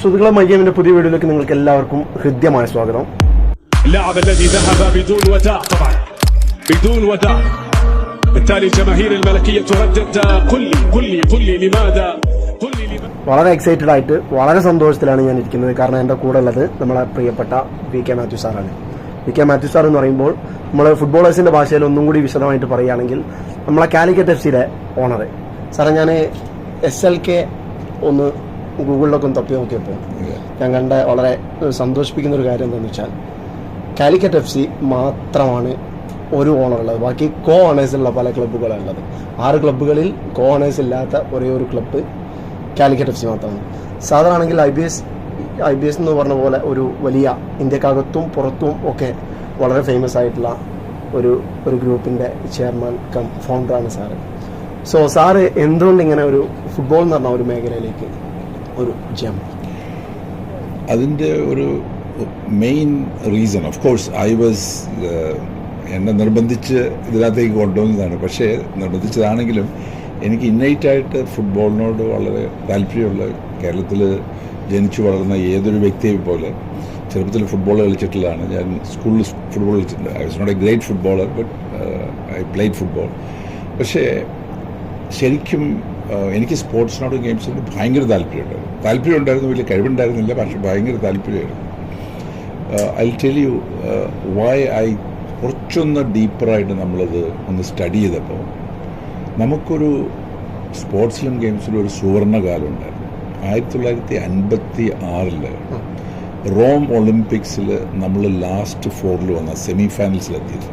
സുഹൃത്തുക്കളെ മയ്യമിന്റെ പുതിയ വീഡിയോയിലേക്ക് നിങ്ങൾക്ക് എല്ലാവർക്കും ഹൃദ്യമായ സ്വാഗതം. വളരെ എക്സൈറ്റഡ് ആയിട്ട് വളരെ സന്തോഷത്തിലാണ് ഞാൻ ഇരിക്കുന്നത്. കാരണം എന്റെ കൂടെ ഉള്ളത് നമ്മളെ പ്രിയപ്പെട്ട വി കെ മാത്യു സാറാണ് വി കെ മാത്യു സാർ എന്ന് പറയുമ്പോൾ നമ്മൾ ഫുട്ബോളേഴ്സിന്റെ ഭാഷയിൽ ഒന്നും കൂടി വിശദമായിട്ട് പറയുകയാണെങ്കിൽ നമ്മളെ കാലിക്കറ്റ് എഫ് സിയിലെ ഓണർ സാറേ ഞാൻ എസ് എൽ കെ ഒന്ന് ഗൂഗിളിലൊക്കെ തപ്പി നോക്കിയപ്പോൾ ഞാൻ കണ്ട വളരെ സന്തോഷിപ്പിക്കുന്ന ഒരു കാര്യം എന്താണെന്ന് വെച്ചാൽ കാലിക്കറ്റ് എഫ് സി മാത്രമാണ് ഒരു ഓണർ ഉള്ളത്. ബാക്കി കോ ഓണേഴ്സ് ഉള്ള പല ക്ലബ്ബുകളാണ് ഉള്ളത്. ആറ് ക്ലബ്ബുകളിൽ കോ ഓണേഴ്സ് ഇല്ലാത്ത ഒരേ ഒരു ക്ലബ്ബ് കാലിക്കറ്റ് എഫ് സി മാത്രമാണ്. സാധാരണ ആണെങ്കിൽ I B S I B S എന്ന് പറഞ്ഞ പോലെ ഒരു വലിയ ഇന്ത്യക്കകത്തും പുറത്തും ഒക്കെ വളരെ ഫേമസ് ആയിട്ടുള്ള ഒരു ഒരു ഗ്രൂപ്പിന്റെ ചെയർമാൻ കം ഫൗണ്ടറാണ് സാറ്. സോ സാറ് എന്തുകൊണ്ട് ഇങ്ങനെ ഒരു ഫുട്ബോൾ എന്ന് പറഞ്ഞ ഒരു മേഖലയിലേക്ക് ഒരു ജം അതിന്റെ ഒരു main reason of course I was എന്നെ നിർബന്ധിച്ച് ഇതിനകത്തേക്ക് കൊണ്ടുവന്നതാണ്. പക്ഷേ നിർബന്ധിച്ചതാണെങ്കിലും എനിക്ക് ഇന്നൈറ്റായിട്ട് ഫുട്ബോളിനോട് വളരെ താല്പര്യമുള്ള കേരളത്തിൽ ജനിച്ചു വളർന്ന ഏതൊരു വ്യക്തിയെ പോലെ ചെറുപ്പത്തിൽ ഫുട്ബോൾ കളിച്ചിട്ടുള്ളതാണ്. ഞാൻ സ്കൂളിൽ ഫുട്ബോൾ കളിച്ചിട്ടുണ്ട്. I was not a great footballer but I played football പക്ഷേ ശരിക്കും എനിക്ക് സ്പോർട്സിനോടും ഗെയിംസിനോടും ഭയങ്കര താല്പര്യമുണ്ടായിരുന്നു താല്പര്യം ഉണ്ടായിരുന്നു വലിയ കഴിവുണ്ടായിരുന്നില്ല പക്ഷേ ഭയങ്കര താല്പര്യമായിരുന്നു. I tell you why I കുറച്ചൊന്ന് ഡീപ്പറായിട്ട് നമ്മളത് ഒന്ന് സ്റ്റഡി ചെയ്തപ്പോൾ നമുക്കൊരു സ്പോർട്സിലും ഗെയിംസിലും ഒരു സുവർണകാലം ഉണ്ടായിരുന്നു. ആയിരത്തി തൊള്ളായിരത്തി അൻപത്തി ആറിൽ റോം ഒളിമ്പിക്സിൽ നമ്മൾ ലാസ്റ്റ് ഫോറിൽ വന്ന സെമി ഫൈനൽസിലെത്തിയത്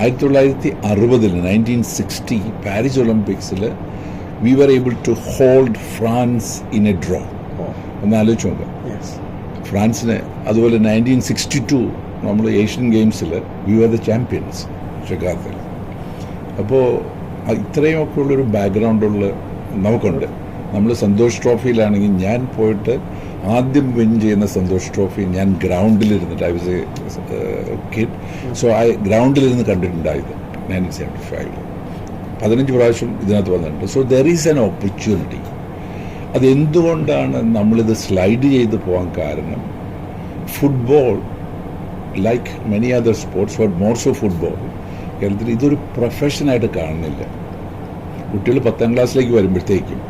ആയിരത്തി തൊള്ളായിരത്തി അറുപതിൽ നയന്റീൻ സിക്സ്റ്റി പാരീസ് ഒളിമ്പിക്സിൽ we were able to hold France in a draw ഒന്ന് ആലോചിച്ച് നോക്കാം. ഫ്രാൻസിന് അതുപോലെ നയന്റീൻ സിക്സ്റ്റി ടു നമ്മൾ ഏഷ്യൻ ഗെയിംസിൽ വി ആർ ദ ചാമ്പ്യൻസ് ഷെക്കാത്തിൽ അപ്പോൾ ഇത്രയുമൊക്കെ ഉള്ളൊരു ബാക്ക്ഗ്രൗണ്ടുള്ള നമുക്കുണ്ട്. നമ്മൾ സന്തോഷ് ട്രോഫിയിലാണെങ്കിൽ ഞാൻ പോയിട്ട് ആദ്യം വിൻ ചെയ്യുന്ന സന്തോഷ് ട്രോഫി ഞാൻ ഗ്രൗണ്ടിലിരുന്നിട്ട് I was a kid so I ഗ്രൗണ്ടിലിരുന്ന് കണ്ടിട്ടുണ്ടായത് നയന്റീൻ സെവന്റി ഫൈവിൽ പതിനഞ്ച് പ്രാവശ്യം ഇതിനകത്ത് വന്നിട്ടുണ്ട്. So there is an opportunity അതെന്തുകൊണ്ടാണ് നമ്മളിത് സ്ലൈഡ് ചെയ്ത് പോകാൻ കാരണം? Football like many other sports but more so football കേരളത്തിൽ ഇതൊരു പ്രൊഫഷനായിട്ട് കാണുന്നില്ല. കുട്ടികൾ പത്താം ക്ലാസ്സിലേക്ക് വരുമ്പോഴത്തേക്കും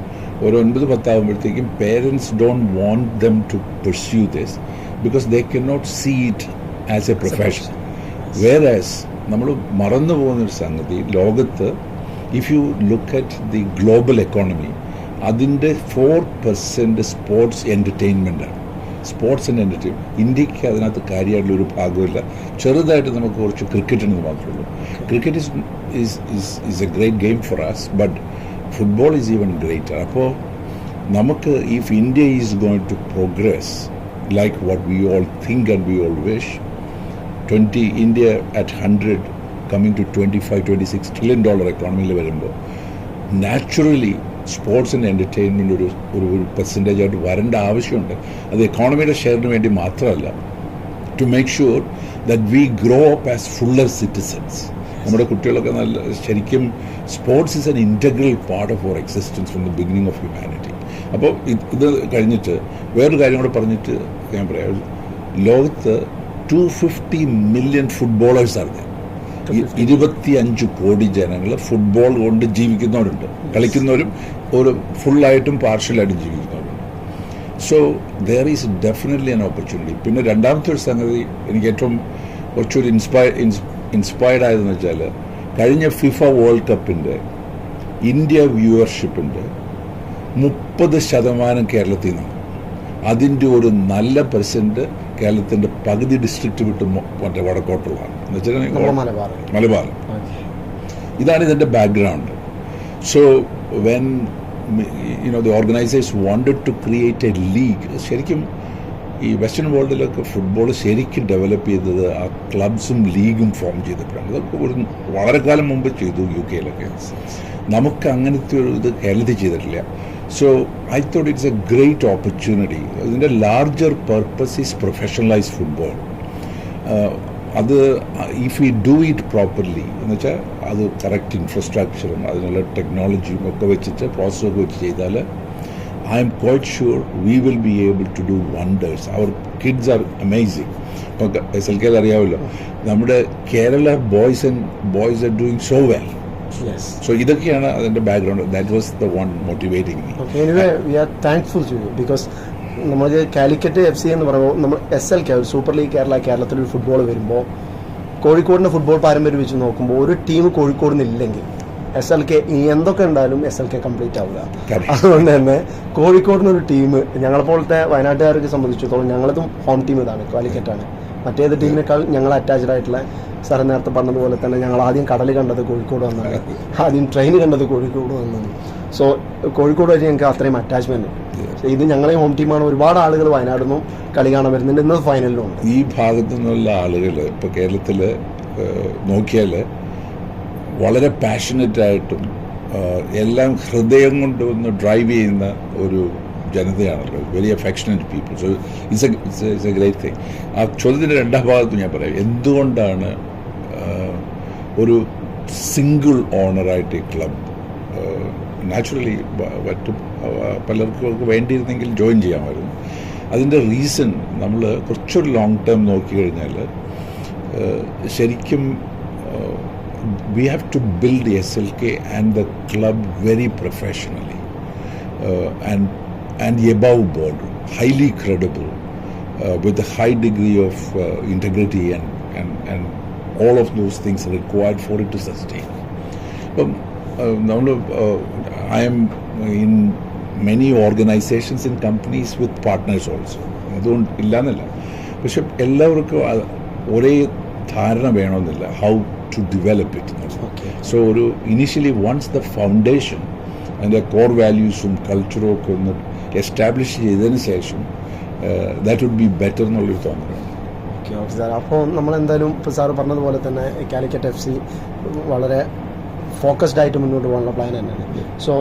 ഒരു ഒൻപത് പത്താകുമ്പോഴത്തേക്കും parents don't want them to pursue this because they cannot see it as a profession whereas നമ്മൾ മറന്നു പോകുന്നൊരു സംഗതി ലോകത്ത് if you look at the global economy അതിന്റെ ഫോർ പെർസെന്റ് സ്പോർട്സ് എന്റർടൈൻമെന്റാണ് സ്പോർട്സ് ആൻഡ് എന്റർടൈൻമെന്റ് ഇന്ത്യയ്ക്ക് അതിനകത്ത് കാര്യമായിട്ടുള്ള ഒരു ഭാഗമില്ല ചെറുതായിട്ട് നമുക്ക് കുറച്ച് ക്രിക്കറ്റ് എന്ന് മാത്രമേ ഉള്ളൂ. Cricket is is is is a great game for us but football is even greater അപ്പോൾ നമുക്ക് if India is going to progress like what we all think and we all wish 20 India at hundred coming to twenty five twenty six trillion dollar എക്കോണമിയിൽ വരുമ്പോൾ naturally sports and entertainment ഒരു ഒരു percentage ആയിട്ട് വരേണ്ട ആവശ്യമുണ്ട്. അത് എക്കോണമിയുടെ ഷെയറിന് വേണ്ടി മാത്രമല്ല to make sure that we grow up as fuller citizens നമ്മുടെ കുട്ടികളൊക്കെ നല്ല ശരിക്കും sports is an integral part of our existence from the beginning of humanity അപ്പോൾ ഇത് കഴിഞ്ഞിട്ട് വേറൊരു കാര്യം കൂടെ പറഞ്ഞിട്ട് ഞാൻ പറയാം. ലോകത്ത് ടു ഫിഫ്റ്റി മില്യൺ ഫുട്ബോളേഴ്സാണ് ഇരുപത്തിയഞ്ച് കോടി ജനങ്ങൾ ഫുട്ബോൾ കൊണ്ട് ജീവിക്കുന്നവരുണ്ട്. കളിക്കുന്നവരും ഒരു ഫുള്ളായിട്ടും പാർഷ്യലായിട്ടും ജീവിക്കുന്നവരുണ്ട്. So there is definitely an opportunity പിന്നെ രണ്ടാമത്തെ ഒരു സംഗതി എനിക്ക് ഏറ്റവും കുറച്ചൊരു ഇൻസ്പയർ ഇൻസ്പയർഡ് ആയതെന്ന് വെച്ചാൽ കഴിഞ്ഞ ഫിഫ വേൾഡ് കപ്പിന്റെ ഇന്ത്യ വ്യൂവർഷിപ്പിന്റെ മുപ്പത് ശതമാനം കേരളത്തിൽ നിന്നാണ്. അതിന്റെ ഒരു നല്ല പെർസെന്റ് കേരളത്തിന്റെ പകുതി ഡിസ്ട്രിക്റ്റ് വിട്ട് മറ്റേ വടക്കോട്ടുള്ളതാണ്. മലബാർ മലബാർ ഇതാണ് ഇതിന്റെ background so when you know the organisers wanted to create a league ശരിക്കും ഈ വെസ്റ്റേൺ വേൾഡിലൊക്കെ ഫുട്ബോൾ ശരിക്കും ഡെവലപ്പ് ചെയ്തത് ആ ക്ലബ്സും ലീഗും ഫോം ചെയ്തപ്പോഴാണ്. ഇതൊക്കെ ഒരു വളരെ കാലം മുമ്പ് ചെയ്തു യു കെയിലൊക്കെ നമുക്ക് അങ്ങനത്തെ ഒരു ഇത് കേരളത്തിൽ ചെയ്തിട്ടില്ല. So I thought it's a great opportunity ഇതിന്റെ larger purpose is professionalise football അത് if you do it properly എന്ന് വെച്ചാൽ അത് കറക്റ്റ് ഇൻഫ്രാസ്ട്രക്ചറും അതിനുള്ള ടെക്നോളജിയും ഒക്കെ വെച്ചിട്ട് പ്രോസസ്സൊക്കെ വെച്ച് ചെയ്താൽ I'm quite sure we will be able to do wonders our kids are amazing ഇപ്പോൾ എസ് എൽ കെ അറിയാമല്ലോ നമ്മുടെ Kerala boys and boys are doing so well so ഇതൊക്കെയാണ് അതിന്റെ background that was the one motivating me anyway we are thankful to you because നമുക്ക് Calicut F C എന്ന് പറയുമ്പോൾ നമ്മൾ S L K super league Kerala കേരളത്തിൽ ഒരു football വരുമ്പോൾ കോഴിക്കോടിന്റെ ഫുട്ബോൾ പാരമ്പര്യം വെച്ച് നോക്കുമ്പോൾ ഒരു ടീം കോഴിക്കോട് നിന്നില്ലെങ്കിൽ എസ് എൽ കെ ഇനി എന്തൊക്കെ ഉണ്ടായാലും എസ് എൽ കെ കംപ്ലീറ്റ് ആവുക. അതുകൊണ്ട് തന്നെ കോഴിക്കോടിനൊരു ടീം ഞങ്ങളെപ്പോലത്തെ വയനാട്ടുകാർക്ക് സംബന്ധിച്ചിടത്തോളം ഞങ്ങളതും ഹോം ടീം ഇതാണ് കാലിക്കറ്റാണ്. മറ്റേത് ടീമിനേക്കാൾ ഞങ്ങൾ അറ്റാച്ച്ഡ് ആയിട്ടുള്ള സാറ് നേരത്തെ പറഞ്ഞതുപോലെ തന്നെ ഞങ്ങൾ ആദ്യം കടൽ കണ്ടത് കോഴിക്കോട് വന്നാണ്. ആദ്യം ട്രെയിൻ കണ്ടത് കോഴിക്കോട് വന്നാണ്. സോ കോഴിക്കോട് വഴി ഞങ്ങൾക്ക് അത്രയും അറ്റാച്ച്മെന്റ് ഇത് ഞങ്ങളെ ഹോം ടീമാണ് ഒരുപാട് ആളുകൾ വയനാട് നിന്നും കളി കാണാൻ വരുന്നുണ്ട്. ഇന്ന് ഫൈനലിലും ഉണ്ട്. ഈ ഭാഗത്തു നിന്നുള്ള ആളുകൾ ഇപ്പോൾ കേരളത്തിൽ നോക്കിയാൽ വളരെ പാഷനറ്റ് ആയിട്ടും എല്ലാം ഹൃദയം കൊണ്ട് ഒന്ന് ഡ്രൈവ് ചെയ്യുന്ന ഒരു ജനതയാണല്ലോ. Very affectionate people so it's a it's a great thing ആ ചോദ്യത്തിന്റെ രണ്ടാം ഭാഗത്ത് ഞാൻ പറയാം. എന്തുകൊണ്ടാണ് ഒരു സിംഗിൾ ഓണറായിട്ട് ഈ ക്ലബ് നാച്ചുറലി മറ്റു പലർക്കും അവർക്ക് വേണ്ടിയിരുന്നെങ്കിൽ ജോയിൻ ചെയ്യാമായിരുന്നു അതിന്റെ റീസൺ നമ്മൾ കുറച്ചൊരു ലോങ് ടേം നോക്കിക്കഴിഞ്ഞാൽ ശരിക്കും we have to build S L K and the club very professionally and and above board highly credible with high degree of integrity and and and all of those things required for it to sustain. ഇപ്പം നമ്മൾ I am in many organizations in companies with partners also. അതുകൊണ്ട് ഇല്ലയെന്നല്ല പക്ഷെ എല്ലാവർക്കും ഒരേ ധാരണ വേണമെന്നില്ല. How to develop it so ഒരു initially once the foundation അതിന്റെ കോർ വാല്യൂസും കൾച്ചറും ഒക്കെ ഒന്ന് എസ്റ്റാബ്ലിഷ് ചെയ്തതിന് ശേഷം ദാറ്റ് വുഡ് ബി ബെറ്റർ എന്നുള്ളൊരു തോന്നലാണ്. ഓക്കെ ഓക്കെ സാർ അപ്പോൾ നമ്മൾ എന്തായാലും ഇപ്പോൾ സാർ പറഞ്ഞതുപോലെ തന്നെ കാലിക്കറ്റ് എഫ് സി വളരെ ഫോക്കസ്ഡ് ആയിട്ട് മുന്നോട്ട് പോകാനുള്ള പ്ലാൻ തന്നെയാണ്. സോ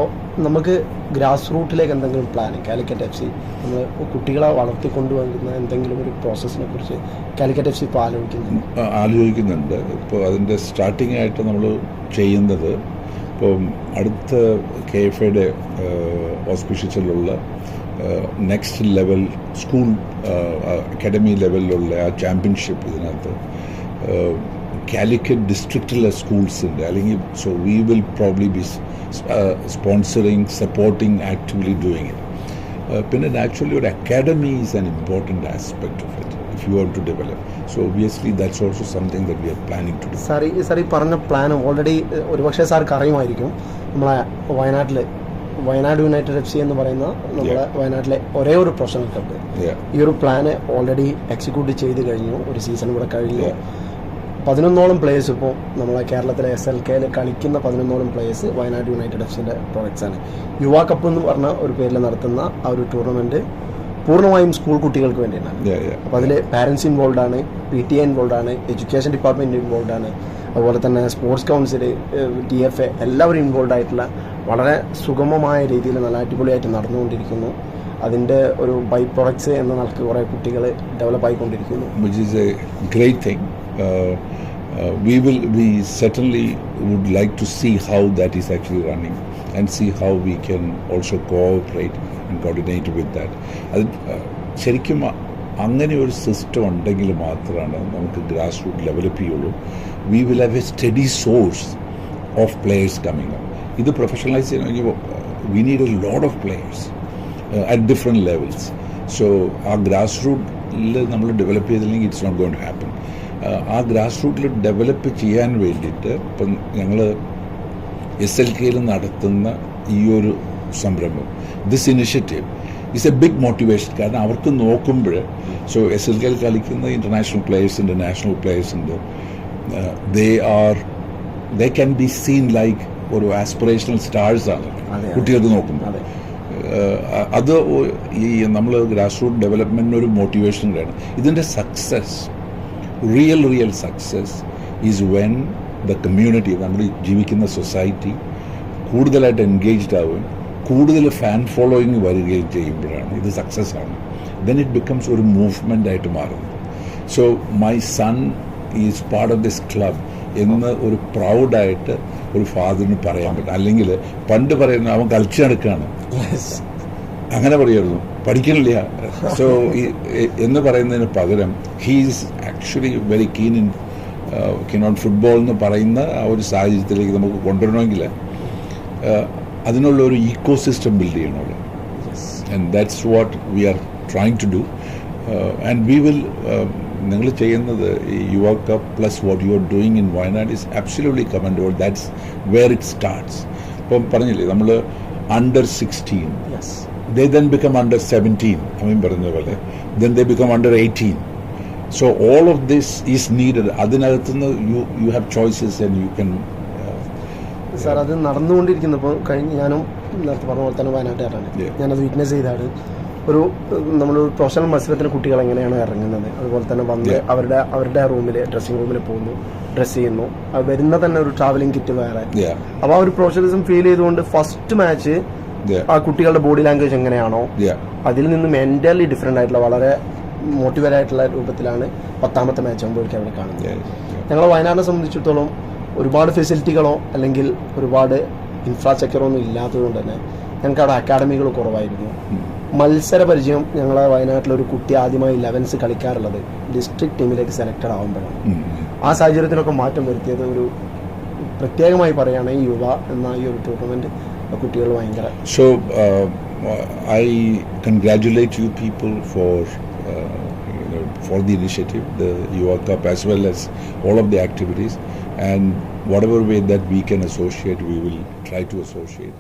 നമുക്ക് ഗ്രാസ് റൂട്ടിലേക്ക് എന്തെങ്കിലും പ്ലാൻ കാലിക്കറ്റ് എഫ് സി നമ്മൾ കുട്ടികളെ വളർത്തിക്കൊണ്ടുവരുന്ന എന്തെങ്കിലും ഒരു പ്രോസസ്സിനെ കുറിച്ച് കാലിക്കറ്റ് എഫ് സി ഇപ്പോൾ ആലോചിക്കുന്നുണ്ട്? ആലോചിക്കുന്നുണ്ട്. ഇപ്പോൾ അതിന്റെ സ്റ്റാർട്ടിംഗ് ആയിട്ട് നമ്മൾ ചെയ്യുന്നത് ഇപ്പം അടുത്ത കെ എഫ് ഐയുടെ ഓസ്പിഷ്യസിലുള്ള നെക്സ്റ്റ് ലെവൽ സ്കൂൾ അക്കാഡമി ലെവലിലുള്ള ആ ചാമ്പ്യൻഷിപ്പ് ഇതിനകത്ത് കാലിക്കറ്റ് ഡിസ്ട്രിക്റ്റിലെ സ്കൂൾസിന്റെ അല്ലെങ്കിൽ so we will probably be sponsoring supporting actively doing it പിന്നെ ആക്ച്വലി ഒരു academy is an important aspect of it if you want to develop so obviously that's also something that we are planning to do sir ഈ sir ഈ പറഞ്ഞ plan already ഒരുപക്ഷെ സാർക്ക് അറിയുമായിരിക്കും നമ്മളെ വയനാട്ടിൽ Wayanad United F C എന്ന് പറയുന്ന നമ്മുടെ. വയനാട്ടിലെ ഒരേ ഒരു പ്രൊഫഷണൽ ക്ലബ്ബ് ഈ ഒരു പ്ലാന് ഓൾറെഡി എക്സിക്യൂട്ട് ചെയ്ത് കഴിഞ്ഞു. ഒരു സീസൺ കൂടെ കഴിഞ്ഞു. പതിനൊന്നോളം പ്ലേയേഴ്സ് ഇപ്പോൾ നമ്മളെ കേരളത്തിലെ എസ് എൽ കെയിൽ കളിക്കുന്ന പതിനൊന്നോളം പ്ലേയേഴ്സ് വയനാട് യുണൈറ്റഡ് എഫ് സിന്റെ പ്രോഡക്റ്റ്സ് ആണ്. യുവാ കപ്പ് എന്ന് പറഞ്ഞ ഒരു പേരിൽ നടത്തുന്ന ആ ഒരു ടൂർണമെന്റ് പൂർണമായും സ്കൂൾ കുട്ടികൾക്ക് വേണ്ടിയിട്ടാണ് അപ്പോൾ അതിൽ പാരൻസ് ഇൻവോൾവ് ആണ് പി ടി എ ഇൻവോൾവ് ആണ് എഡ്യൂക്കേഷൻ ഡിപ്പാർട്ട്മെന്റ് ഇൻവോൾവ് ആണ്. അതുപോലെ തന്നെ sports council T F A എല്ലാവരും ഇൻവോൾവ് ആയിട്ടുള്ള വളരെ സുഗമമായ രീതിയിൽ നല്ല അടിപൊളിയായിട്ട് നടന്നുകൊണ്ടിരിക്കുന്നു. അതിന്റെ ഒരു ബൈ പ്രൊഡക്ട്സ് എന്ന നിലയ്ക്ക് കുറേ കുട്ടികൾ develop ആയിക്കൊണ്ടിരിക്കുന്നു. Which is a great thing. Uh, uh, we will, we certainly would like to see how that is actually running and see how we can also cooperate and coordinate with that. uh, ശരിക്കും അങ്ങനെ ഒരു system ഉണ്ടെങ്കിൽ മാത്രമാണ് നമുക്ക് grass root develop ചെയ്യുള്ളൂ. We will have a steady source of players coming ഇത് professionalise ചെയ്യണമെങ്കിൽ we need a load of players at different levels so ആ ഗ്രാസ് റൂട്ടിൽ നമ്മൾ ഡെവലപ്പ് ചെയ്തില്ലെങ്കിൽ ഇറ്റ്സ് നോട്ട് ഗോൺ ഹാപ്പൻ ആ ഗ്രാസ് റൂട്ടിൽ ഡെവലപ്പ് ചെയ്യാൻ വേണ്ടിയിട്ട് ഇപ്പം ഞങ്ങൾ എസ് എൽ കെയിൽ നടത്തുന്ന ഈ ഒരു സംരംഭം this initiative is a big motivation കാരണം അവർക്ക് നോക്കുമ്പോൾ സോ എസ് എൽ കെയിൽ കളിക്കുന്ന ഇന്റർനാഷണൽ പ്ലേയേഴ്സ് ഉണ്ട് നാഷണൽ പ്ലേയേഴ്സ് ഉണ്ട്. They are they can be seen like ഒരു ആസ്പിറേഷണൽ സ്റ്റാർസ് ആണ്. കുട്ടികൾക്ക് നോക്കുമ്പോൾ അതെ. അത് ഈ നമ്മൾ ഗ്രാസ് റൂട്ട് ഡെവലപ്മെന്റിന് ഒരു മോട്ടിവേഷൻ കൂടെയാണ്. ഇതിന്റെ success real real success is when the community നമ്മൾ ജീവിക്കുന്ന സൊസൈറ്റി കൂടുതലായിട്ട് എൻഗേജ്ഡ് ആവുകയും കൂടുതൽ ഫാൻ ഫോളോയിങ് വരികയും ചെയ്യുമ്പോഴാണ് ഇത് സക്സസ് ആണ്. ദെൻ ഇറ്റ് ബിക്കംസ് ഒരു മൂവ്മെന്റ് ആയിട്ട് മാറുന്നത് so my son is part of this club എന്ന് ഒരു പ്രൗഡായിട്ട് ഒരു ഫാദറിന് പറയാൻ പറ്റും. അല്ലെങ്കിൽ പണ്ട് പറയുന്ന അവൻ കളിച്ചു നടക്കുകയാണ്. അങ്ങനെ പറയുമായിരുന്നു. പഠിക്കണില്ല. സോ എന്ന് പറയുന്നതിന് പകരം he's actually very keen in keen on football എന്ന് പറയുന്ന ആ ഒരു സാഹചര്യത്തിലേക്ക് നമുക്ക് കൊണ്ടുവരണമെങ്കിൽ uh, അതിനുള്ള ഒരു ഈക്കോ സിസ്റ്റം ബിൽഡ് ചെയ്യണം അവിടെ. And that's what we are trying to do and we will നിങ്ങൾ ചെയ്യുന്നത് ഈ Yuva cup plus what you are doing in Wayanad is absolutely commendable that's where it starts ഇപ്പം പറഞ്ഞില്ലേ നമ്മൾ under sixteen they then become under 17 Ameen പറഞ്ഞ പോലെ. Then they become under 18 so all of this is needed. അതിനകത്തുനിന്ന് you you have choices and you can uh, sir അത് നടന്നുകൊണ്ടിരിക്കുന്നപ്പോൾ കഴിഞ്ഞ് ഞാനും നേരത്തെ പറഞ്ഞ പോലെ തന്നെ വയനാട്ടുകാരാണ്. ഞാനത് വിറ്റ്നസ് ചെയ്താണ് ഒരു നമ്മൾ പ്രൊഫഷണൽ മത്സരത്തിന് കുട്ടികൾ എങ്ങനെയാണ് ഇറങ്ങുന്നത്? അതുപോലെ തന്നെ വന്ന്. അവരുടെ അവരുടെ റൂമിൽ ഡ്രസ്സിംഗ് റൂമിൽ പോകുന്നു ഡ്രസ്സ് ചെയ്യുന്നു. വരുന്ന തന്നെ ഒരു ട്രാവലിംഗ് കിറ്റ് വേറെ. അപ്പോൾ ആ ഒരു പ്രൊഫഷണലിസം ഫീൽ ചെയ്തുകൊണ്ട് ഫസ്റ്റ് മാച്ച് ആ കുട്ടികളുടെ ബോഡി ലാംഗ്വേജ് എങ്ങനെയാണോ അതിൽ നിന്ന് മെന്റലി ഡിഫറെന്റ് ആയിട്ടുള്ള വളരെ മോട്ടിവേറ്റ് ആയിട്ടുള്ള രൂപത്തിലാണ് പത്താമത്തെ മാച്ച് ആകുമ്പോഴേക്കും അവിടെ കാണുന്നത്. ഞങ്ങളെ വയനാടിനെ സംബന്ധിച്ചിടത്തോളം ഒരുപാട് ഫെസിലിറ്റികളോ അല്ലെങ്കിൽ ഒരുപാട് ഇൻഫ്രാസ്ട്രക്ചറോ ഒന്നും ഇല്ലാത്തത് കൊണ്ട് തന്നെ ഞങ്ങൾക്ക് അവിടെ അക്കാഡമികൾ കുറവായിരുന്നു മത്സര പരിചയം ഞങ്ങളെ വയനാട്ടിലെ ഒരു കുട്ടി ആദ്യമായി ലെവൻസ് കളിക്കാറുള്ളത് ഡിസ്ട്രിക്ട് ടീമിലേക്ക് സെലക്റ്റഡ് ആകുമ്പോഴാണ്. ആ സാഹചര്യത്തിനൊക്കെ മാറ്റം വരുത്തിയത് ഒരു പ്രത്യേകമായി പറയുകയാണെങ്കിൽ യുവ എന്ന ഈ ഒരു ടൂർണമെന്റ് കുട്ടികൾ ഭയങ്കര so I congratulate you people uh, you know, for the initiative the Yuva Cup as well as all of the activities. And whatever way that we can associate we will try to associate